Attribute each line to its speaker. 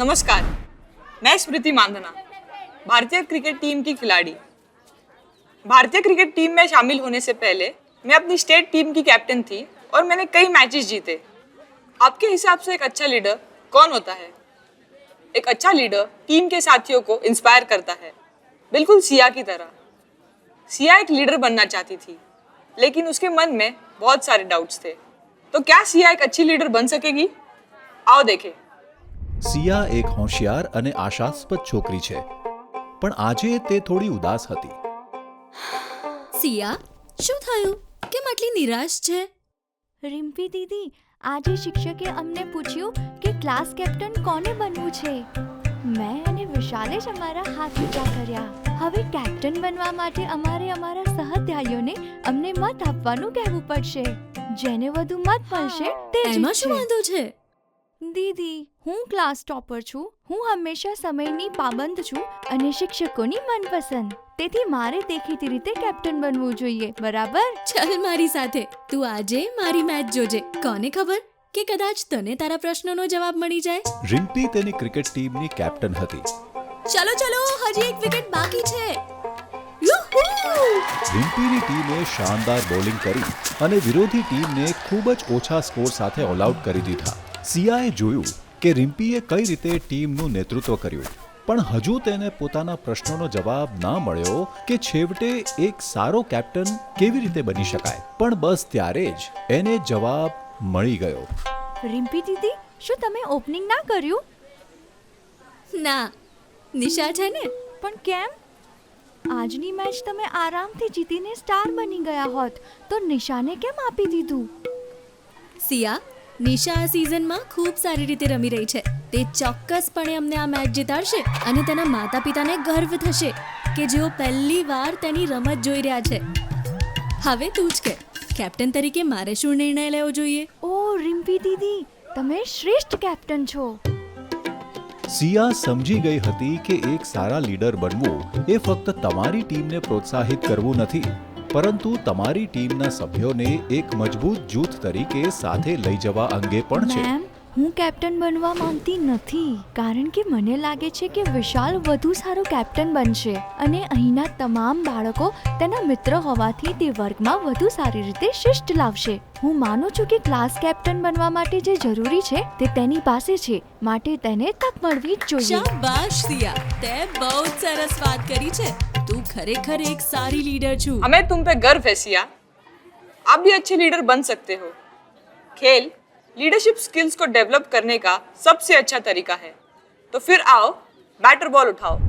Speaker 1: नमस्कार, मैं स्मृति मांधना भारतीय क्रिकेट टीम की खिलाड़ी। भारतीय क्रिकेट टीम में शामिल होने से पहले मैं अपनी स्टेट टीम की कैप्टन थी और मैंने कई मैचेस जीते। आपके हिसाब से एक अच्छा लीडर कौन होता है? एक अच्छा लीडर टीम के साथियों को इंस्पायर करता है। बिल्कुल सिया की तरह। सिया एक लीडर बनना चाहती थी, लेकिन उसके मन में बहुत सारे डाउट्स थे। तो क्या सिया एक अच्छी लीडर बन सकेगी? आओ देखें।
Speaker 2: સિયા એક હોશિયાર અને આશાસ્પદ છોકરી છે. પણ આજે તે થોડી ઉદાસ હતી.
Speaker 3: સિયા શું થયું? કેમ આટલી નિરાશ છે?
Speaker 4: રિમ્પી દીદી આજે શિક્ષકે અમને પૂછ્યું કે ક્લાસ કેપ્ટન કોને બનવું છે. મેં અને વિશાલે જ અમારા હાથ ઊંચા કર્યા. હવે કેપ્ટન બનવા માટે અમારે અમારા સહધ્યાયીઓને અમને મત આપવાનું કહેવું પડશે. જેને વધુ મત મળશે તે
Speaker 3: એમાં શું વાંધો છે?
Speaker 4: દીદી હું ક્લાસ ટોપર છું. હું હંમેશા સમયની પાબંદ છું અને શિક્ષકોની મનપસંદ. તેથી મારે દેખીતી રીતે કેપ્ટન બનવું જોઈએ બરાબર?
Speaker 3: ચાલ મારી સાથે. તું આજે મારી મેચ જોજે. કોને ખબર કે કદાચ તને તારા પ્રશ્નોનો જવાબ મળી જાય?
Speaker 2: રિમ્પી તેની ક્રિકેટ ટીમની કેપ્ટન હતી.
Speaker 3: ચલો ચલો હજી એક વિકેટ બાકી છે.
Speaker 2: રિમ્પીની ટીમે શાનદાર બોલિંગ કરી અને વિરોધી ટીમને ખૂબ જ ઓછા સ્કોર સાથે ઓલ આઉટ કરી દીધા. સિયાએ જોયું કે રિમ્પીએ કઈ રીતે ટીમનું નેતૃત્વ કર્યું. પણ હજુ તેને પોતાના પ્રશ્નોનો જવાબ ના મળ્યો કે છેવટે એક સારો કેપ્ટન કેવી રીતે બની શકાય. પણ બસ ત્યારે જ એને જવાબ મળી ગયો.
Speaker 4: રિમ્પી દીદી શું તમે ઓપનિંગ ના કર્યું?
Speaker 3: ના. નિશા છે ને?
Speaker 4: પણ કેમ? આજની મેચ તમે આરામથી જીતીને સ્ટાર બની ગયા હોત તો નિશાને કેમ આપી દીધું?
Speaker 3: સિયા નિશા આ સિઝનમાં ખૂબ સારી રીતે રમી રહી છે. તે ચોક્કસપણે અમને આ મેચ જીતાડશે અને તેના માતા પિતાને ગર્વ થશે કે જેઓ પહેલી વાર તેની રમત જોઈ રહ્યા છે. હવે તું જ કે કેપ્ટન તરીકે મારે શું નિર્ણય લેવો જોઈએ?
Speaker 4: ઓ રિમ્પી દીદી તમે શ્રેષ્ઠ કેપ્ટન છો.
Speaker 2: સિયા સમજી ગઈ હતી કે એક સારા લીડર બનવું એ ફક્ત તમારી ટીમને પ્રોત્સાહિત કરવું નથી. પરંતુ તમારી ટીમના સભ્યોને એક મજબૂત જૂથ તરીકે સાથે લઈ જવા અંગે પણ છે.
Speaker 4: મેમ હું કેપ્ટન બનવા માંગતી નથી કારણ કે મને લાગે છે કે વિશાલ વધુ સારો કેપ્ટન બનશે અને અહીંના તમામ બાળકો તેના મિત્ર હોવાથી તે વર્ગમાં વધુ સારી રીતે શિષ્ટ લાવશે. હું માનું છું કે ક્લાસ કેપ્ટન બનવા માટે જે જરૂરી છે તે તેની પાસે છે માટે તેને તક મળવી જ જોઈએ.
Speaker 3: શાબાશ સિયા તે બહુ સરસ વાત કરી છે. તું ખરેખર એક સારી લીડર છું
Speaker 1: हमें तुम पे गर्व है सिया आप भी अच्छे लीडर बन सकते हो खेल लीडरशिप स्किल्स को डेवलप करने का सबसे अच्छा तरीका है तो फिर आओ बैटर बॉल उठाओ